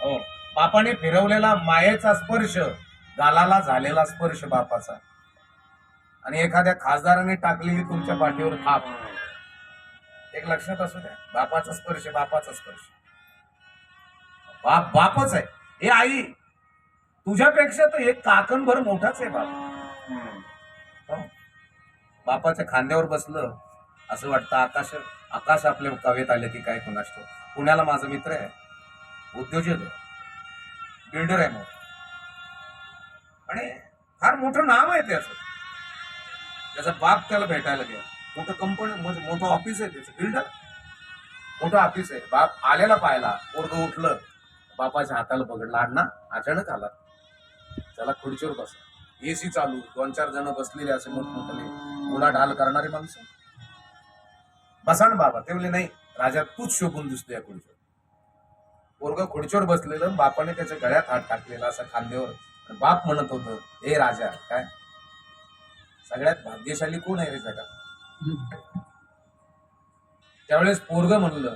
हो. बापाने फिरवलेला मायेचा स्पर्श गालाला झालेला स्पर्श बापाचा. आणि एखाद्या खासदाराने टाकलेली तुमच्या पाठीवर थाप. एक लक्षात असू द्या बापाचा स्पर्श बापाचा स्पर्श. बाप बापच आहे. हे आई तुझ्यापेक्षा तर एक काकणभर मोठाच आहे बाप. हो. बापाच्या खांद्यावर बसलं असं वाटतं आकाश आकाश आपल्या कवेत आले की काय कुणाष्ट पुण्याला माझा मित्र आहे. उद्योजक आहे बिल्डर आहे मोठा. आणि फार मोठं नाव आहे त्याचं त्याचा बाप त्याला भेटायला गेला. मोठं कंपनी मोठं ऑफिस आहे त्याचं बिल्डर मोठं ऑफिस आहे. बाप आलेला पाहिला पोरग उठलं बापाच्या हाताला पकडला अण्णा अचानक आला. त्याला खुर्चीवर बसला. एसी चालू दोन चार जण बसलेले असे मोठमोठे ढाल करणारी माणसं. बसा ना बाबा. ते म्हणले नाही राजा तूच शोभून दिसतो या खुर्चीवर. पोरग खुर्चीवर बसलेलं बापाने त्याच्या गळ्यात हात टाकलेला असं खांद्यावर बाप म्हणत होतं हे राजा काय? सगळ्यात भाग्यशाली कोण आहे रे जगात? त्यावेळेस पोरग म्हणलं